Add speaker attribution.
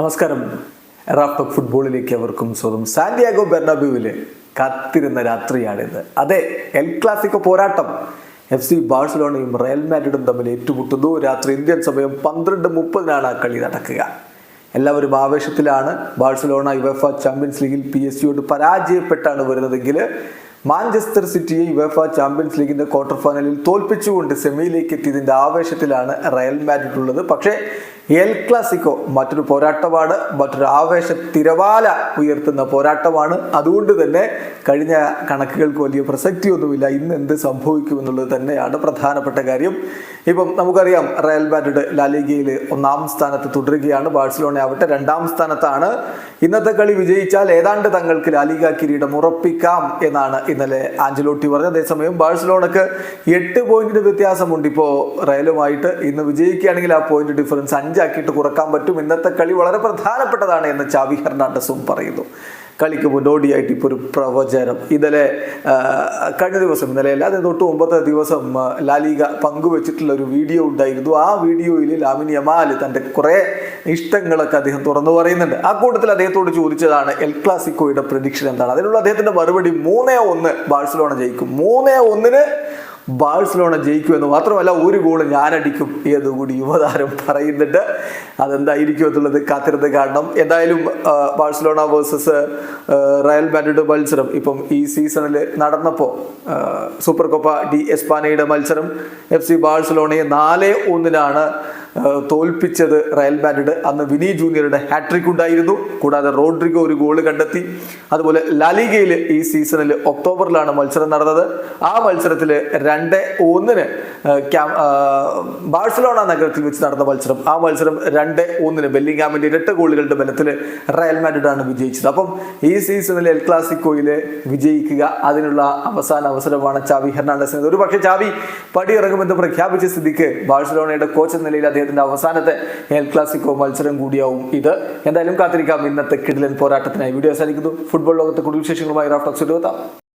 Speaker 1: നമസ്കാരം. റാഫ്റ്റർ ഫുട്ബോളിലേക്ക് അവർക്കും സ്വന്തം സാന്റിയാഗോ ബെർണാബ്യൂവിൽ കാത്തിരുന്ന രാത്രിയാണിത് അതെ എൽ ക്ലാസിക്കോ പോരാട്ടം. എഫ് സി ബാഴ്സലോണയും റയൽ മാഡ്രിഡും തമ്മിൽ ഏറ്റുമുട്ടുന്നു. രാത്രി ഇന്ത്യൻ സമയം പന്ത്രണ്ട് മുപ്പതിനാണ് ആ കളി നടക്കുക. എല്ലാവരും ആവേശത്തിലാണ്. ബാഴ്സലോണ യുവഫ ചാമ്പ്യൻസ് ലീഗിൽ പി എസ് സിയോട് പരാജയപ്പെട്ടാണ് വരുന്നതെങ്കിൽ മാഞ്ചസ്റ്റർ സിറ്റിയെ യുവഫ ചാമ്പ്യൻസ് ലീഗിന്റെ ക്വാർട്ടർ ഫൈനലിൽ തോൽപ്പിച്ചുകൊണ്ട് സെമിയിലേക്ക് എത്തിയതിന്റെ ആവേശത്തിലാണ് റയൽ മാഡ്രിഡ് ഉള്ളത്. പക്ഷേ എൽ ക്ലാസിക്കോ മറ്റൊരു പോരാട്ടമാണ് മറ്റൊരു ആവേശ തിരവാല ഉയർത്തുന്ന പോരാട്ടമാണ്. അതുകൊണ്ട് തന്നെ കഴിഞ്ഞ കണക്കുകൾക്ക് വലിയ പ്രസക്തിയൊന്നുമില്ല. ഇന്ന് എന്ത് സംഭവിക്കുമെന്നുള്ളത് തന്നെയാണ് പ്രധാനപ്പെട്ട കാര്യം. ഇപ്പം നമുക്കറിയാം റയൽ മാഡ്രിഡ് ലാലിഗയിൽ ഒന്നാം സ്ഥാനത്ത് തുടരുകയാണ്. ബാഴ്സലോണ ആവട്ടെ രണ്ടാം സ്ഥാനത്താണ്. ഇന്നത്തെ കളി വിജയിച്ചാൽ ഏതാണ്ട് തങ്ങൾക്ക് ലാലിഗ കിരീടം ഉറപ്പിക്കാം എന്നാണ് ഇന്നലെ ആഞ്ചലോട്ടി പറഞ്ഞത്. അതേസമയം ബാഴ്സലോണക്ക് എട്ട് പോയിന്റിന് വ്യത്യാസമുണ്ട്. ഇപ്പോൾ റയലുമായിട്ട് ഇന്ന് വിജയിക്കുകയാണെങ്കിൽ ആ പോയിന്റ് ഡിഫറൻസ് അഞ്ചാക്കിയിട്ട് കുറയ്ക്കാൻ പറ്റും. ഇന്നത്തെ കളി വളരെ പ്രധാനപ്പെട്ടതാണ് എന്ന് ചാവി ഹെർണാണ്ടസും പറയുന്നു. കളിക്ക് മുന്നോടിയായിട്ട് ഇപ്പോൾ ഒരു പ്രവചനം. ഇന്നലെ കഴിഞ്ഞ ദിവസം ഇന്നലെ അല്ലാതെ തൊട്ട് ഒമ്പത് ദിവസം ലാലിക പങ്കുവെച്ചിട്ടുള്ള ഒരു വീഡിയോ ഉണ്ടായിരുന്നു. ആ വീഡിയോയിൽ ലാമിനി യമാൽ തന്റെ കുറേ ഇഷ്ടങ്ങളൊക്കെ അദ്ദേഹം തുറന്നു പറയുന്നുണ്ട്. ആ കൂട്ടത്തിൽ അദ്ദേഹത്തോട് ചോദിച്ചതാണ് എൽ ക്ലാസിക്കോയുടെ പ്രഡിക്ഷൻ എന്താണ്? അതിനുള്ള അദ്ദേഹത്തിന്റെ മറുപടി മൂന്നേ ഒന്ന് ബാഴ്സലോണ ജയിക്കും. മൂന്നേ ഒന്നിന് ബാഴ്സലോണ ജയിക്കും എന്ന് മാത്രമല്ല ഒരു ഗോൾ ഞാനടിക്കും എന്നുകൂടി യുവതാരം പറയുന്നുണ്ട്. അതെന്തായിരിക്കും എന്നുള്ളത് കാത്തിരുന്ന് കാണണം. എന്തായാലും ബാഴ്സലോണ വേഴ്സസ് റയൽ മാഡ്രിഡ് മത്സരം ഇപ്പം ഈ സീസണിൽ നടന്നപ്പോൾ സൂപ്പർ കോപ്പ ഡി എസ്പാനയുടെ മത്സരം എഫ് സി ബാഴ്സലോണയെ നാല് ഒന്നിനാണ് തോൽപ്പിച്ചത് റയൽ മാഡ്രിഡ്. അന്ന് വിനി ജൂനിയറുടെ ഹാട്രിക് ഉണ്ടായിരുന്നു. കൂടാതെ റോഡ്രിഗോ ഒരു ഗോൾ കണ്ടെത്തി. അതുപോലെ ലാലിഗയിൽ ഈ സീസണിൽ ഒക്ടോബറിലാണ് മത്സരം നടന്നത്. ആ മത്സരത്തിൽ രണ്ട് ഒന്നിന് ബാഴ്സലോണ നഗരത്തിൽ വെച്ച് നടന്ന മത്സരം. ആ മത്സരം രണ്ട് ഒന്നിന് ബെല്ലിംഗാമിന്റെ ഇരട്ട ഗോളുകളുടെ ബലത്തിൽ റയൽ മാഡ്രിഡാണ് വിജയിച്ചത്. അപ്പം ഈ സീസണിൽ എൽ ക്ലാസിക്കോയിൽ വിജയിക്കുക അതിനുള്ള അവസാന അവസരമാണ് ചാവി ഹെർണാണ്ടസിന് ഒരു പക്ഷേ ചാവി പടിയിറങ്ങുമെന്ന് പ്രഖ്യാപിച്ച സ്ഥിതിക്ക് ബാഴ്സലോണയുടെ കോച്ച് എന്ന നിലയിൽ അദ്ദേഹത്തിന്റെ അവസാനത്തെ എൽ ക്ലാസിക്കോ മത്സരം കൂടിയാവും ഇത്. എന്തായാലും കാത്തിരിക്കാം. ഇന്നത്തെ കിടിലൻ പോരാട്ടത്തിനായി. വീഡിയോ അവസാനിക്കുന്നു. ഫുട്ബോൾ ലോകത്തെ കുടുംബ വിശേഷങ്ങളുമായി റാഫ്റ്റോക്സ് എത്താം